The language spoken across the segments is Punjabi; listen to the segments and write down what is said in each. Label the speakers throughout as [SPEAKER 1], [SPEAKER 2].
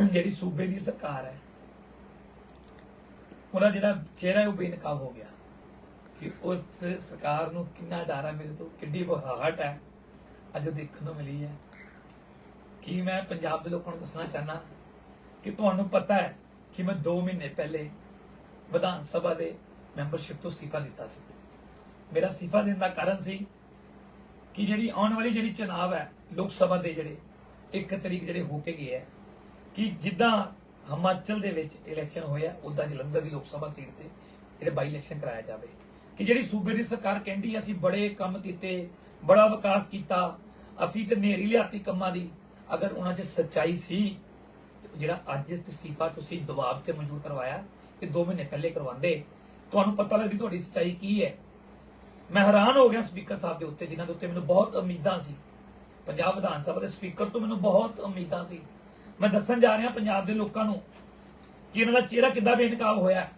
[SPEAKER 1] ਜਿਹੜੀ ਸੂਬੇ ਦੀ ਸਰਕਾਰ ਹੈ, ਉਹਦਾ ਜਿਹੜਾ ਚਿਹਰਾ ਉਹ ਬੇਨਕਾਬ ਹੋ ਗਿਆ ਕਿ ਉਸ ਸਰਕਾਰ ਨੂੰ ਕਿੰਨਾ ਡਾਰਾ ਮੇਰੇ ਤੋਂ ਕਿੱਡੀ ਬਹਾਹਟ ਹੈ, ਅੱਜ ਦੇਖਣ ਨੂੰ ਮਿਲੀ ਹੈ। ਕਿ ਮੈਂ ਪੰਜਾਬ ਦੇ ਲੋਕਾਂ ਨੂੰ ਦੱਸਣਾ ਚਾਹਨਾ ਕਿ ਤੁਹਾਨੂੰ ਪਤਾ ਹੈ ਕਿ ਮੈਂ 2 ਮਹੀਨੇ ਪਹਿਲੇ ਵਿਧਾਨ ਸਭਾ ਦੇ ਮੈਂਬਰਸ਼ਿਪ ਤੋਂ ਅਸਤੀਫਾ ਦਿੱਤਾ ਸੀ। ਮੇਰਾ ਅਸਤੀਫਾ ਦੇਣ ਦਾ ਕਾਰਨ ਸੀ ਕਿ ਜਿਹੜੀ ਆਉਣ ਵਾਲੀ ਜਿਹੜੀ ਚੁਣਾਵ ਹੈ, ਲੋਕ ਸਭਾ ਦੇ ਜਿਹੜੇ ਇੱਕ ਤਰੀਕ ਜਿਹੜੇ ਹੋ ਕੇ ਗਏ ਹੈ ਕਿ ਜਿੱਦਾਂ ਹਿਮਾਚਲ ਦੇ ਵਿੱਚ ਇਲੈਕਸ਼ਨ ਹੋਇਆ, ਉਦਾਂ ਜਲੰਧਰ ਦੀ ਲੋਕ ਸਭਾ ਸੀਟ ਤੇ ਜਿਹੜੇ ਬਾਈ ਇਲੈਕਸ਼ਨ ਕਰਾਇਆ ਜਾਵੇ। ਕਿ ਜਿਹੜੀ ਸੂਬੇ ਦੀ ਸਰਕਾਰ ਕਹਿੰਦੀ, ਅਸੀਂ ਬੜੇ ਕੰਮ ਕੀਤੇ, ਬੜਾ ਵਿਕਾਸ ਕੀਤਾ, ਅਸੀਂ ਤੇ ਨੇਰੀ ਲਿਆਤੀ ਕੰਮਾਂ ਦੀ। ਅਗਰ ਉਹਨਾਂ 'ਚ ਸੱਚਾਈ ਸੀ ਜਿਹੜਾ ਅੱਜ ਇਸ ਅਸਤੀਫਾ ਤੁਸੀਂ ਦਬਾਅ 'ਚ ਮਨਜ਼ੂਰ ਕਰਵਾਇਆ, ਇਹ 2 ਮਹੀਨੇ ਪਹਿਲੇ ਕਰਵਾਉਂਦੇ, ਤੁਹਾਨੂੰ ਪਤਾ ਲੱਗਦੀ ਤੁਹਾਡੀ ਸੱਚਾਈ ਕੀ ਹੈ। ਮੈਂ ਹੈਰਾਨ ਹੋ ਗਿਆ ਸਪੀਕਰ ਸਾਹਿਬ ਦੇ ਉੱਤੇ, ਜਿਨ੍ਹਾਂ ਦੇ ਉੱਤੇ ਮੈਨੂੰ ਬਹੁਤ ਉਮੀਦਾਂ ਸੀ। ਪੰਜਾਬ ਵਿਧਾਨ ਸਭਾ ਦੇ ਸਪੀਕਰ ਤੋਂ ਮੈਨੂੰ ਬਹੁਤ ਉਮੀਦਾਂ ਸੀ। ਮੈਂ ਦੱਸਣ ਜਾ ਰਿਹਾ ਪੰਜਾਬ ਦੇ ਲੋਕਾਂ ਨੂੰ ਕਿ ਇਹਨਾਂ ਦਾ ਚਿਹਰਾ ਕਿੱਦਾਂ ਬੇਨਕਾਬ ਹੋਇਆ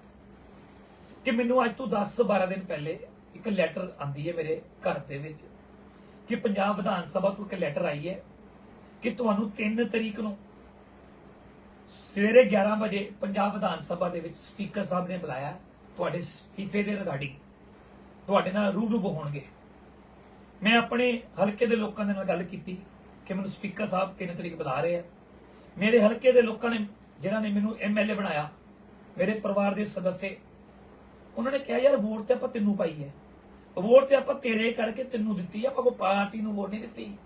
[SPEAKER 1] ਕਿ ਮੈਨੂੰ ਅੱਜ ਤੋਂ 10 12 ਦਿਨ ਪਹਿਲੇ ਇੱਕ ਲੈਟਰ ਆਂਦੀ ਹੈ ਮੇਰੇ ਘਰ ਦੇ ਵਿੱਚ ਕਿ ਪੰਜਾਬ ਵਿਧਾਨ ਸਭਾ ਤੋਂ ਇੱਕ ਲੈਟਰ ਆਈ ਹੈ ਕਿ ਤੁਹਾਨੂੰ 3 ਤਰੀਕ ਨੂੰ ਸਵੇਰੇ 11 ਵਜੇ ਪੰਜਾਬ ਵਿਧਾਨ ਸਭਾ ਦੇ ਵਿੱਚ ਸਪੀਕਰ ਸਾਹਿਬ ਨੇ ਬੁਲਾਇਆ ਤੁਹਾਡੇ ਅਸਤੀਫੇ ਦੇ ਰਿਗਾਰਡਿੰਗ ਤੁਹਾਡੇ ਨਾਲ ਰੂਬਰੂ ਹੋਣਗੇ। ਮੈਂ ਆਪਣੇ ਹਲਕੇ ਦੇ ਲੋਕਾਂ ਦੇ ਨਾਲ ਗੱਲ ਕੀਤੀ ਕਿ ਮੈਨੂੰ ਸਪੀਕਰ ਸਾਹਿਬ 3 ਤਰੀਕ ਬੁਲਾ ਰਹੇ ਆ। ਮੇਰੇ ਹਲਕੇ ਦੇ ਲੋਕਾਂ ਨੇ, ਜਿਨ੍ਹਾਂ ਨੇ ਮੈਨੂੰ ਐਮਐਲਏ ਬਣਾਇਆ, ਮੇਰੇ ਪਰਿਵਾਰ ਦੇ ਸਦੱਸੇ, ਉਹਨਾਂ ਨੇ ਕਿਹਾ, ਯਾਰ, ਵੋਟ ਤੇ ਆਪਾਂ ਤੈਨੂੰ ਪਾਈ ਹੈ। ਵੋਟ ਤੇ ਆਪਾਂ ਤੇਰੇ ਕਰਕੇ ਤੈਨੂੰ ਦਿੱਤੀ ਆਪਾਂ ਕੋਈ ਪਾਰਟੀ ਨੂੰ ਵੋਟ ਨਹੀਂ ਦਿੱਤੀ।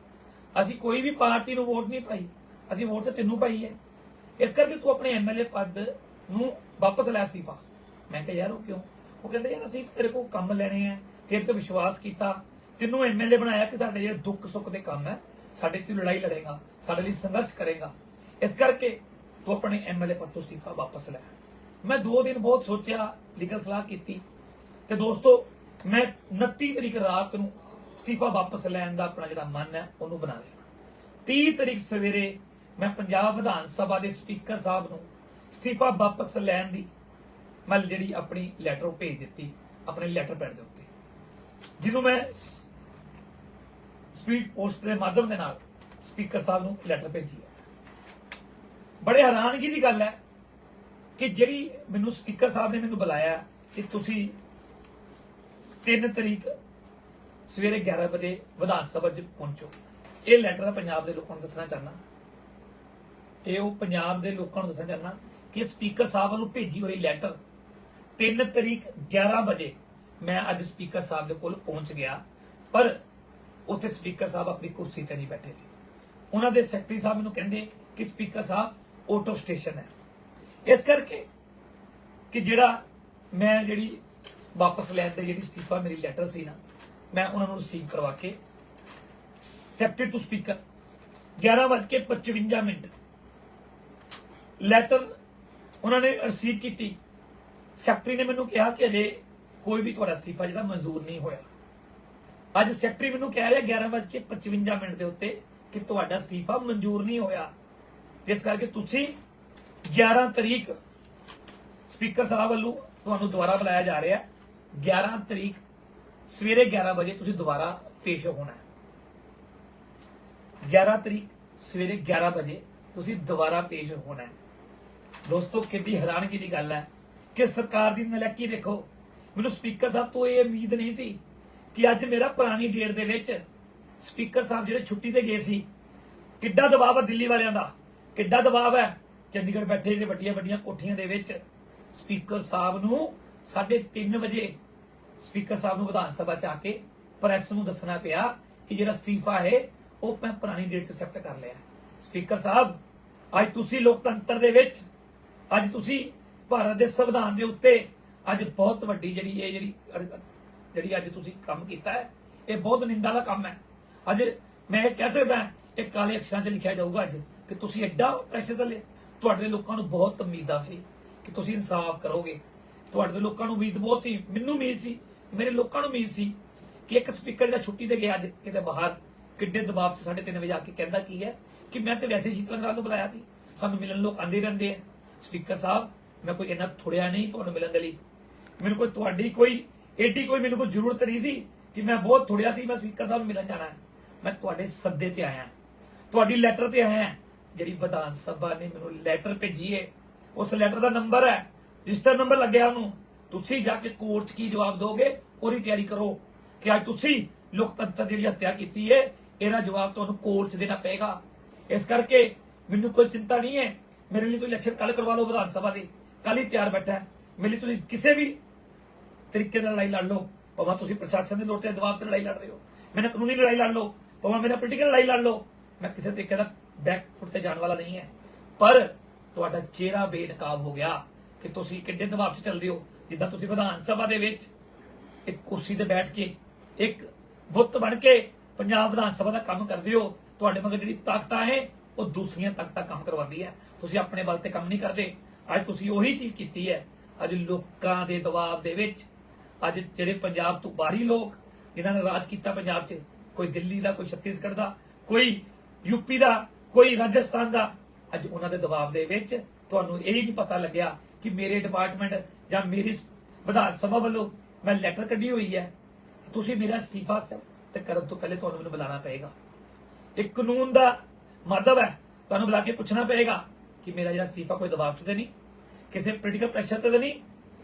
[SPEAKER 1] ਅਸੀਂ ਕੋਈ ਵੀ ਪਾਰਟੀ ਨੂੰ ਵੋਟ ਨਹੀਂ ਪਾਈ। ਅਸੀਂ ਵੋਟ ਤੇ ਤੈਨੂੰ ਪਾਈ ਹੈ। ਇਸ ਕਰਕੇ ਤੂੰ ਆਪਣੇ ਐਮਐਲਏ ਪਦ ਨੂੰ ਵਾਪਸ ਲੈ ਅਸਤੀਫਾ। ਮੈਂ ਕਿਹਾ, ਯਾਰ, ਉਹ ਕਿਉਂ? ਉਹ ਕਹਿੰਦੇ, ਯਾਰ, ਅਸੀਂ ਤੇਰੇ ਕੋਲ ਕੰਮ ਲੈਣੇ ਆ, ਤੇਰੇ ਤੇ ਵਿਸ਼ਵਾਸ ਕੀਤਾ, ਤੈਨੂੰ ਐਮਐਲਏ ਬਣਾਇਆ ਕਿ ਸਾਡੇ ਜਿਹੜੇ ਦੁੱਖ ਸੁੱਖ ਦੇ ਕੰਮ ਹੈ, ਸਾਡੇ ਤੇ ਲੜਾਈ ਲੜੇਗਾ, ਸਾਡੇ ਲਈ ਸੰਘਰਸ਼ ਕਰੇਗਾ। ਇਸ ਕਰਕੇ ਤੂੰ ਆਪਣੇ ਐਮਐਲਏ ਪਦ ਤੋਂ ਅਸਤੀਫਾ ਵਾਪਸ ਲੈ। ਮੈਂ 2 ਦਿਨ ਬਹੁਤ ਸੋਚਿਆ ਲੀਗਲ ਸਲਾਹ ਕੀਤੀ। ਤੇ ਦੋਸਤੋ, ਮੈਂ 29 ਤਰੀਕ ਰਾਤ ਨੂੰ ਅਸਤੀਫਾ ਵਾਪਸ ਲੈਣ ਦਾ ਆਪਣਾ ਜਿਹੜਾ ਮਨ ਹੈ, ਉਹਨੂੰ ਬਣਾ ਲਿਆ। 30 ਤਰੀਕ ਸਵੇਰੇ ਮੈਂ ਪੰਜਾਬ ਵਿਧਾਨ ਸਭਾ ਦੇ ਸਪੀਕਰ ਸਾਹਿਬ ਨੂੰ ਅਸਤੀਫਾ ਵਾਪਸ ਲੈਣ ਦੀ ਮੈਂ ਜਿਹੜੀ ਆਪਣੀ ਲੈਟਰ ਉਹ ਭੇਜ ਦਿੱਤੀ, ਆਪਣੇ ਲੈਟਰ ਪੈਡ ਦੇ ਉੱਤੇ। ਜਿਹਨੂੰ ਮੈਂ ਸਪੀਡ ਪੋਸਟ ਦੇ ਮਾਧਿਅਮ ਦੇ ਨਾਲ ਸਪੀਕਰ ਸਾਹਿਬ ਨੂੰ ਲੈਟਰ ਭੇਜੀ ਬੜੇ ਹੈਰਾਨਗੀ ਦੀ ਗੱਲ ਹੈ ਕਿ ਜਿਹੜੀ ਮੈਨੂੰ ਸਪੀਕਰ ਸਾਹਿਬ ਨੇ ਮੈਨੂੰ ਬੁਲਾਇਆ ਕਿ ਤੁਸੀਂ 3 ਤਰੀਕ ਸਵੇਰੇ 11 ਵਜੇ ਵਿਧਾਨ ਸਭਾ 'ਚ ਪਹੁੰਚੋ। ਇਹ ਲੈਟਰ ਪੰਜਾਬ ਦੇ ਲੋਕਾਂ ਨੂੰ ਦੱਸਣਾ ਚਾਹਨਾ ਇਹ ਉਹ ਪੰਜਾਬ ਦੇ ਲੋਕਾਂ ਨੂੰ ਦੱਸਣਾ ਚਾਹਨਾ ਕਿ ਸਪੀਕਰ ਸਾਹਿਬ ਵੱਲੋਂ ਭੇਜੀ ਹੋਈ ਲੈਟਰ 3 ਤਰੀਕ 11 ਵਜੇ ਮੈਂ ਅੱਜ ਸਪੀਕਰ ਸਾਹਿਬ ਦੇ ਕੋਲ ਪਹੁੰਚ ਗਿਆ, ਪਰ ਉੱਥੇ ਸਪੀਕਰ ਸਾਹਿਬ ਆਪਣੀ ਕੁਰਸੀ ਤੇ ਨਹੀਂ ਬੈਠੇ ਸੀ। ਉਹਨਾਂ ਦੇ ਸੈਕਟਰੀ ਸਾਹਿਬ ਮੈਨੂੰ ਕਹਿੰਦੇ ਕਿ ਸਪੀਕਰ ਸਾਹਿਬ ਆਟੋ ਸਟੇਸ਼ਨ ਹੈ। ਇਸ ਕਰਕੇ ਕਿ ਜਿਹੜਾ ਮੈਂ ਜਿਹੜੀ ਵਾਪਸ ਲੈਣ 'ਤੇ ਜਿਹੜੀ ਅਸਤੀਫਾ ਮੇਰੀ ਲੈਟਰ ਸੀ ਨਾ, ਮੈਂ ਉਹਨਾਂ ਨੂੰ ਰਿਸੀਵ ਕਰਵਾ ਕੇ secretary to speaker 11:55 minute letter ਉਹਨਾਂ ਨੇ ਰਿਸੀਵ ਕੀਤੀ। ਸੈਕਟਰੀ ਨੇ ਮੈਨੂੰ ਕਿਹਾ ਕਿ ਅਜੇ ਕੋਈ ਵੀ ਤੁਹਾਡਾ ਅਸਤੀਫਾ ਜਿਹੜਾ ਮਨਜ਼ੂਰ ਨਹੀਂ ਹੋਇਆ। ਅੱਜ ਸੈਕਟਰੀ ਮੈਨੂੰ ਕਹਿ ਰਿਹਾ 11:55 ਮਿੰਟ ਦੇ ਉੱਤੇ ਕਿ ਤੁਹਾਡਾ ਅਸਤੀਫਾ ਮਨਜ਼ੂਰ ਨਹੀਂ ਹੋਇਆ। ਤੇ ਇਸ ਕਰਕੇ ਤੁਸੀਂ 11 ਤਰੀਕ ਸਪੀਕਰ ਸਾਹਿਬ ਵੱਲੋਂ ਤੁਹਾਨੂੰ ਦੁਬਾਰਾ ਬੁਲਾਇਆ ਜਾ ਰਿਹਾ ਹੈ। 11 ਤਰੀਕ ਸਵੇਰੇ 11 ਵਜੇ ਤੁਸੀਂ ਦੁਬਾਰਾ ਪੇਸ਼ ਹੋਣਾ ਹੈ। 11 ਤਰੀਕ ਸਵੇਰੇ 11 ਵਜੇ ਤੁਸੀਂ ਦੁਬਾਰਾ ਪੇਸ਼ ਹੋਣਾ ਹੈ। ਦੋਸਤੋ ਕਿੰਨੀ ਹੈਰਾਨਗੀ ਦੀ ਗੱਲ ਹੈ ਕਿ ਸਰਕਾਰ ਦੀ ਨਲੈਕੀ ਦੇਖੋ, ਮੈਨੂੰ ਸਪੀਕਰ ਸਾਹਿਬ ਤੋਂ ਇਹ ਉਮੀਦ ਨਹੀਂ ਸੀ ਕਿ ਅੱਜ ਮੇਰਾ ਪੁਰਾਣੀ ਡੇਟ ਦੇ ਵਿੱਚ ਸਪੀਕਰ ਸਾਹਿਬ ਜਿਹੜੇ ਛੁੱਟੀ ਤੇ ਗਏ ਸੀ, ਕਿੱਡਾ ਦਬਾਅ ਹੈ ਦਿੱਲੀ ਵਾਲਿਆਂ ਦਾ। ਕਿੱਡਾ ਦਬਾਅ ਹੈ? ਚੰਡੀਗੜ੍ਹ ਬੈਠੇ ਜਿਹੜੇ ਵੱਡੀਆਂ ਵੱਡੀਆਂ ਕੋਠੀਆਂ ਦੇ ਵਿੱਚ। ਸਪੀਕਰ ਸਾਹਿਬ ਨੂੰ 3:30 ਵਜੇ ਸਪੀਕਰ ਸਾਹਿਬ ਨੂੰ ਵਿਧਾਨ ਸਭਾ ਚ ਆ ਕੇ ਪ੍ਰੈਸ ਨੂੰ ਦੱਸਣਾ ਪਿਆ ਕਿ ਜਿਹੜਾ ਅਸਤੀਫਾ ਹੈ, ਉਹ ਮੈਂ ਪੁਰਾਣੀ ਡੇਟ 'ਚ ਐਕਸੈਪਟ ਕਰ ਲਿਆ। ਸਪੀਕਰ ਸਾਹਿਬ, ਅੱਜ ਤੁਸੀਂ ਲੋਕਤੰਤਰ ਦੇ ਵਿੱਚ, ਅੱਜ ਤੁਸੀਂ ਭਾਰਤ ਦੇ ਸੰਵਿਧਾਨ ਦੇ ਉੱਤੇ ਅੱਜ ਬਹੁਤ ਵੱਡੀ ਜਿਹੜੀ ਇਹ ਜਿਹੜੀ ਜਿਹੜੀ ਅੱਜ ਤੁਸੀਂ ਕੰਮ ਕੀਤਾ ਹੈ, ਇਹ ਬਹੁਤ ਨਿੰਦਾ ਦਾ ਕੰਮ ਹੈ। ਅੱਜ ਮੈਂ ਇਹ ਕਹਿ ਸਕਦਾ ਇਹ ਕਾਲੇ ਅਕਸ਼ਰਾਂ 'ਚ ਲਿਖਿਆ ਜਾਊਗਾ ਅੱਜ। ਕਿ ਤੁਸੀਂ ਐਡਾ ਪ੍ਰੈਸ਼ਰ ਥੱਲੇ ਤੁਹਾਡੇ ਲੋਕਾਂ ਨੂੰ ਬਹੁਤ ਉਮੀਦਾਂ ਸੀ ਕਿ ਤੁਸੀਂ ਇਨਸਾਫ ਕਰੋਗੇ। ਤੁਹਾਡੇ ਲੋਕਾਂ ਨੂੰ ਉਮੀਦ ਬਹੁਤ ਸੀ, ਮੈਨੂੰ ਉਮੀਦ ਸੀ, ਮੇਰੇ ਲੋਕਾਂ ਨੂੰ ਉਮੀਦ ਸੀ ਕਿ ਇੱਕ ਸਪੀਕਰ ਜਿਹੜਾ ਛੁੱਟੀ ਤੇ ਗਿਆ ਅੱਜ, ਕਿਤੇ ਬਾਹਰ, ਕਿੱਡੇ ਦਬਾਅ 'ਚ 3:30 ਵਜੇ ਆ ਕੇ ਕਹਿੰਦਾ ਕੀ ਹੈ ਕਿ ਮੈਂ ਤੇ ਵੈਸੇ ਸ਼ੀਤਲ ਗਰਾਲ ਨੂੰ ਬੁਲਾਇਆ ਸੀ। ਸਾਨੂੰ ਮਿਲਣ ਲੋਕ ਆਂਦੇ ਰਹਿੰਦੇ ਆ। ਸਪੀਕਰ ਸਾਹਿਬ, ਮੈਂ ਕੋਈ ਇੰਨਾ ਥੋੜਿਆ ਨਹੀਂ ਤੁਹਾਨੂੰ ਮਿਲਣ ਦੇ ਲਈ। ਮੈਨੂੰ ਕੋਈ ਤੁਹਾਡੀ ਕੋਈ, ਏਡੀ ਕੋਈ ਮੈਨੂੰ ਕੋਈ ਜ਼ਰੂਰਤ ਨਹੀਂ ਸੀ ਕਿ ਮੈਂ ਬਹੁਤ ਥੋੜਿਆ ਸੀ, ਮੈਂ ਸਪੀਕਰ ਸਾਹਿਬ ਨੂੰ ਮਿਲਣ ਜਾਣਾ ਹੈ। ਮੈਂ ਤੁਹਾਡੇ ਸੱਦੇ ਤੇ ਆਇਆ। ਤੁਹਾਡੀ ਲੈਟਰ ਤੇ ਆਇਆ। ਜਿਹੜੀ ਵਿਧਾਨ ਸਭਾ ਨੇ ਮੈਨੂੰ ਲੈਟਰ ਭੇਜੀ ਹੈ ਉਸ ਲੈਟਰ ਦਾ ਨੰਬਰ ਹੈ ਰਜਿਸਟਰ ਨੰਬਰ ਲੱਗਿਆ ਉਹਨੂੰ। ਤੁਸੀਂ ਜਾ ਕੇ ਕੋਰਟ 'ਚ ਕੀ ਜਵਾਬ ਦੋਗੇ? ਉਹਦੀ ਤਿਆਰੀ ਕਰੋ ਕਿ ਅੱਜ ਤੁਸੀਂ ਲੋਕਤੰਤਰ ਦੀ ਜਿਹੜੀ ਹੱਤਿਆ ਕੀਤੀ ਹੈ ਇਹਦਾ ਜਵਾਬ ਤੁਹਾਨੂੰ ਕੋਰਟ 'ਚ ਦੇਣਾ ਪਏਗਾ। ਇਸ ਕਰਕੇ ਮੈਨੂੰ ਕੋਈ ਚਿੰਤਾ ਨਹੀਂ ਹੈ ਮੇਰੇ ਲਈ ਤੁਸੀਂ ਇਲੈਕਸ਼ਨ ਕੱਲ ਕਰਵਾ ਲਓ ਵਿਧਾਨ ਸਭਾ ਦੀ। ਕੱਲ ਹੀ ਤਿਆਰ ਬੈਠਾ ਮੇਰੇ ਲਈ ਤੁਸੀਂ ਕਿਸੇ ਵੀ ਤਰੀਕੇ ਨਾਲ ਲੜਾਈ ਲੜ ਲਓ। ਭਾਵੇਂ ਤੁਸੀਂ ਪ੍ਰਸ਼ਾਸਨ ਦੇ ਲੋੜ ਤੇ ਦਬਾਅ ਤੇ ਲੜਾਈ ਲੜ ਰਹੇ ਹੋ। ਮੈਨੇ ਕਾਨੂੰਨੀ ਲੜਾਈ ਲੜ ਲਓ। ਭਾਵੇਂ ਮੇਰਾ ਪੋਲੀਟੀਕਲ ਲੜਾਈ ਲੜ ਲਓ। ਮੈਂ ਕਿਸੇ ਤਰੀਕੇ ਦਾ ਬੈਕ ਫੁੱਟ ਤੇ ਜਾਣ ਵਾਲਾ ਨਹੀਂ ਹੈ। ਪਰ ਤੁਹਾਡਾ ਚਿਹਰਾ ਬੇਨਕਾਬ ਹੋ ਗਿਆ ਕਿ ਤੁਸੀਂ ਕਿੱਡੇ ਦਬਾਅ 'ਚ ਚੱਲਦੇ ਹੋ, ਜਿੱਦਾਂ ਤੁਸੀਂ ਵਿਧਾਨ ਸਭਾ ਦੇ ਵਿੱਚ ਇੱਕ ਕੁਰਸੀ ਤੇ ਬੈਠ ਕੇ, ਇੱਕ ਬੁੱਤ ਬਣ ਕੇ ਪੰਜਾਬ ਵਿਧਾਨ ਸਭਾ ਦਾ ਕੰਮ ਕਰਦੇ ਹੋ, ਤੁਹਾਡੇ ਮਗਰ ਜਿਹੜੀ ਤਾਕਤਾਂ ਹੈ, ਉਹ ਦੂਸਰੀਆਂ ਤਾਕਤਾਂ ਕੰਮ ਕਰਵਾਉਂਦੀ ਹੈ। ਤੁਸੀਂ ਆਪਣੇ ਬਲ ਤੇ ਕੰਮ ਨਹੀਂ ਕਰਦੇ। ਅੱਜ ਤੁਸੀਂ ਉਹੀ ਚੀਜ਼ ਕੀਤੀ ਹੈ। ਅੱਜ ਲੋਕਾਂ ਦੇ ਦਬਾਅ ਦੇ ਵਿੱਚ, ਅੱਜ ਜਿਹੜੇ ਪੰਜਾਬ ਤੋਂ ਬਾਹਰੀ ਲੋਕ, ਜਿਨ੍ਹਾਂ ਨੇ ਰਾਜ ਕੀਤਾ ਪੰਜਾਬ 'ਚ, ਕੋਈ ਦਿੱਲੀ ਦਾ, ਕੋਈ ਛੱਤੀਸਗੜ੍ਹ ਦਾ, ਕੋਈ ਯੂਪੀ ਦਾ ਕੋਈ ਰਾਜਸਥਾਨ ਦਾ। ਅੱਜ ਉਹਨਾਂ ਦੇ ਦਬਾਅ ਦੇ ਵਿੱਚ ਤੁਹਾਨੂੰ ਇਹ ਨਹੀਂ ਪਤਾ ਲੱਗਿਆ ਕਿ ਮੇਰੇ ਡਿਪਾਰਟਮੈਂਟ ਜਾਂ ਮੇਰੀ ਵਿਧਾਨ ਸਭਾ ਵੱਲੋਂ ਮੈਂ ਲੈਟਰ ਕੱਢੀ ਹੋਈ ਹੈ। ਤੁਸੀਂ ਮੇਰਾ ਅਸਤੀਫਾ ਤੇ ਕਰਨ ਤੋਂ ਪਹਿਲੇ ਤੁਹਾਨੂੰ ਮੈਨੂੰ ਬੁਲਾਉਣਾ ਪਏਗਾ। ਇੱਕ ਕਾਨੂੰਨ ਦਾ ਮਾਧਵ ਹੈ। ਤੁਹਾਨੂੰ ਬੁਲਾ ਕੇ ਪੁੱਛਣਾ ਪਏਗਾ ਕਿ ਮੇਰਾ ਜਿਹੜਾ ਅਸਤੀਫਾ ਕੋਈ ਦਬਾਅ 'ਚ ਤੇ ਨਹੀਂ, ਕਿਸੇ ਪੋਲੀਟੀਕਲ ਪ੍ਰੈਸ਼ਰ ਤੇ ਨਹੀਂ।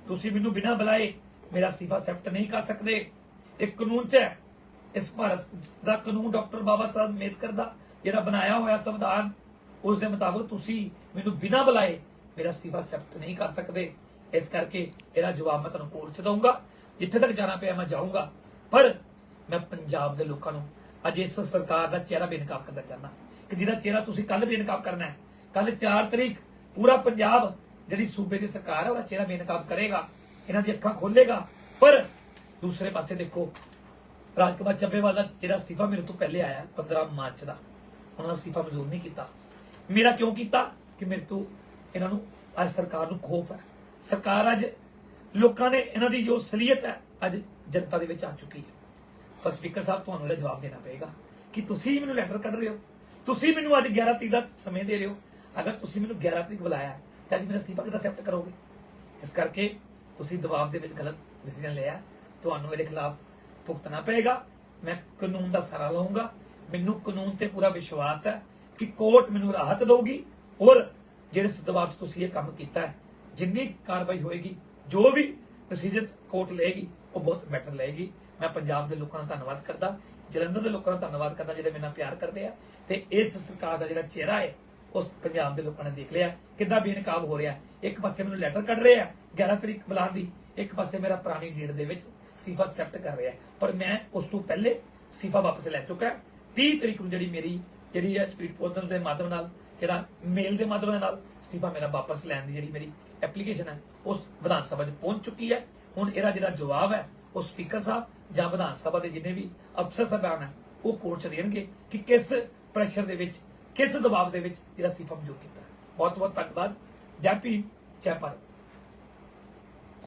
[SPEAKER 1] ਤੁਸੀਂ ਮੈਨੂੰ ਬਿਨਾਂ ਬੁਲਾਏ ਮੇਰਾ ਅਸਤੀਫਾ ਐਕਸੈਪਟ ਨਹੀਂ ਕਰ ਸਕਦੇ। ਇਹ ਕਾਨੂੰਨ 'ਚ ਹੈ। ਇਸ ਭਾਰਤ ਦਾ ਕਾਨੂੰਨ ਡਾਕਟਰ ਬਾਬਾ ਸਾਹਿਬ ਅੰਬੇਦਕਰ ਦਾ ਜਿਹੜਾ ਬਣਾਇਆ ਹੋਇਆ ਸੰਵਿਧਾਨ, ਉਸ ਦੇ ਮੁਤਾਬਕ ਤੁਸੀਂ ਮੈਨੂੰ ਬਿਨਾਂ ਬੁਲਾਏ ਮੇਰਾ ਅਸਤੀਫਾ ਐਕਸੈਪਟ ਨਹੀਂ ਕਰ ਸਕਦੇ। ਇਸ ਕਰਕੇ ਇਹਦਾ ਜਵਾਬ ਮੈਂ ਤੁਹਾਨੂੰ ਕੋਰਟ 'ਚ ਦਊਂਗਾ। ਜਿੱਥੇ ਤੱਕ ਜਾਣਾ ਪਿਆ ਮੈਂ ਜਾਊਂਗਾ। ਪਰ ਮੈਂ ਪੰਜਾਬ ਦੇ ਲੋਕਾਂ ਨੂੰ ਅੱਜ ਇਸ ਸਰਕਾਰ ਦਾ ਚਿਹਰਾ ਬੇਨਕਾਬ ਕਰਨਾ ਚਾਹੁੰਦਾ। ਕਿ ਜਿਹਦਾ ਚਿਹਰਾ ਤੁਸੀਂ ਕੱਲ ਬੇਨਕਾਬ ਕਰਨਾ ਹੈ। ਕੱਲ 4 ਤਰੀਕ ਪੂਰਾ ਪੰਜਾਬ ਜਿਹੜੀ ਸੂਬੇ ਦੀ ਸਰਕਾਰ ਹੈ, ਉਹਦਾ ਚਿਹਰਾ ਬੇਨਕਾਬ ਕਰੇਗਾ। ਇਹਨਾਂ ਦੀ ਅੱਖਾਂ ਖੋਲੇਗਾ ਪਰ ਦੂਸਰੇ ਪਾਸੇ ਦੇਖੋ, ਰਾਜਕੁਮਾਰ ਚੱਬੇਵਾਲ ਦਾ ਜਿਹੜਾ ਅਸਤੀਫਾ ਮੇਰੇ ਤੋਂ ਪਹਿਲੇ ਆਇਆ 15 ਮਾਰਚ ਦਾ। ਉਹਨਾਂ ਅਸਤੀਫਾ ਮਨਜ਼ੂਰ ਨਹੀਂ ਕੀਤਾ। ਮੇਰਾ ਕਿਉਂ ਕੀਤਾ? ਕਿ ਮੇਰੇ ਤੋਂ ਇਹਨਾਂ ਨੂੰ ਅੱਜ ਸਰਕਾਰ ਨੂੰ ਖੋਫ ਹੈ। ਸਰਕਾਰ ਅੱਜ ਲੋਕਾਂ ਨੇ ਇਹਨਾਂ ਦੀ ਜੋ ਸਲੀਅਤ ਹੈ, ਅੱਜ ਜਨਤਾ ਦੇ ਵਿੱਚ ਆ ਚੁੱਕੀ ਹੈ। ਪਰ ਸਪੀਕਰ ਸਾਹਿਬ, ਤੁਹਾਨੂੰ ਇਹਦਾ ਜਵਾਬ ਦੇਣਾ ਪਏਗਾ ਕਿ ਤੁਸੀਂ ਮੈਨੂੰ ਲੈਟਰ ਕੱਢ ਰਹੇ ਹੋ। ਤੁਸੀਂ ਮੈਨੂੰ ਅੱਜ 11 ਤਰੀਕ ਦਾ ਸਮੇਂ ਦੇ ਰਹੇ ਹੋ। ਅਗਰ ਤੁਸੀਂ ਮੈਨੂੰ 11 ਤਰੀਕ ਬੁਲਾਇਆ ਤਾਂ ਅੱਜ ਮੇਰਾ ਅਸਤੀਫਾ ਕਿੱਦਾਂ ਅਸੈਪਟ ਕਰੋਗੇ? ਇਸ ਕਰਕੇ ਤੁਸੀਂ ਦਬਾਅ ਦੇ ਵਿੱਚ ਗਲਤ ਡਿਸੀਜਨ ਲਿਆ ਤੁਹਾਨੂੰ ਇਹਦੇ ਖਿਲਾਫ ਭੁਗਤਣਾ ਪਏਗਾ। ਮੈਂ ਕਾਨੂੰਨ ਦਾ ਸਹਾਰਾ ਲਵਾਂਗਾ ਮੈਨੂੰ ਕਾਨੂੰਨ ਤੇ ਪੂਰਾ ਵਿਸ਼ਵਾਸ ਹੈ ਕਿ ਕੋਰਟ ਮੈਨੂੰ ਰਾਹਤ ਦੇਊਗੀ। ਔਰ ਜਿਹੜੇ ਦਬਾਅ 'ਚ ਤੁਸੀਂ ਇਹ ਕੰਮ ਕੀਤਾ ਹੈ, ਜਿੰਨੀ ਕਾਰਵਾਈ ਹੋਏਗੀ, ਜੋ ਵੀ ਡਿਸੀਜਨ ਕੋਰਟ ਲਏਗੀ, ਉਹ ਬਹੁਤ ਬੈਟਰ ਲਏਗੀ। ਮੈਂ ਪੰਜਾਬ ਦੇ ਲੋਕਾਂ ਦਾ ਧੰਨਵਾਦ ਕਰਦਾ, ਜਲੰਧਰ ਦੇ ਲੋਕਾਂ ਦਾ ਧੰਨਵਾਦ ਕਰਦਾ, ਜਿਹੜੇ ਮੇਰੇ ਨਾਲ ਪਿਆਰ ਕਰਦੇ ਆ। ਤੇ ਇਸ ਸਰਕਾਰ ਦਾ ਜਿਹੜਾ ਚਿਹਰਾ ਹੈ, ਉਸ ਪੰਜਾਬ ਦੇ ਲੋਕਾਂ ਨੇ ਦੇਖ ਲਿਆ, ਕਿੱਦਾਂ ਬੇਨਕਾਬ ਹੋ ਰਿਹਾ ਇੱਕ ਪਾਸੇ ਮੈਨੂੰ ਲੈਟਰ ਕੱਢ ਰਿਹਾ ਆ 11 ਤਰੀਕ ਬੁਲਾਉਣ ਦੀ। ਇੱਕ ਪਾਸੇ ਮੇਰਾ ਪੁਰਾਣੀ ਡੇਟ ਦੇ ਵਿੱਚ ਅਸਤੀਫਾ ਐਕਸੈਪਟ ਕਰ ਰਿਹਾ ਪਰ ਮੈਂ ਉਸ ਤੋਂ ਪਹਿਲੇ ਅਸਤੀਫਾ ਵਾਪਸ ਲੈ ਚੁੱਕਾ 30 ਤਰੀਕ ਨੂੰ ਜਿਹੜੀ ਮੇਰੀ, ਜਿਹੜੀ ਹੈ ਸਪੀਡ ਪੋਸਟਲ ਦੇ ਮਾਧਿਅਮ ਨਾਲ, ਜਿਹੜਾ ਮੇਲ ਦੇ ਮਾਧਿਅਮ ਨਾਲ ਅਸਤੀਫਾ ਮੇਰਾ ਵਾਪਸ ਲੈਣ ਦੀ ਜਿਹੜੀ ਮੇਰੀ ਐਪਲੀਕੇਸ਼ਨ ਹੈ ਉਸ ਵਿਧਾਨ ਸਭਾ 'ਚ ਪਹੁੰਚ ਚੁੱਕੀ ਹੈ। ਹੁਣ ਇਹਦਾ ਜਿਹੜਾ ਜਵਾਬ ਹੈ, ਉਹ ਸਪੀਕਰ ਸਾਹਿਬ ਜਾਂ ਵਿਧਾਨ ਸਭਾ ਦੇ ਜਿੰਨੇ ਵੀ ਅਫਸਰ ਸਾਹਿਬਾਨ ਹੈ, ਉਹ ਕੋਰਟ 'ਚ ਦੇਣਗੇ ਕਿ ਕਿਸ ਪ੍ਰੈਸ਼ਰ ਦੇ ਵਿੱਚ, ਕਿਸ ਦਬਾਅ ਦੇ ਵਿੱਚ ਜਿਹੜਾ ਅਸਤੀਫਾ ਮਨਜ਼ੂਰ ਕੀਤਾ ਬਹੁਤ ਬਹੁਤ ਧੰਨਵਾਦ। ਜੈ ਭੀਮ, ਜੈ ਭਾਰਤ।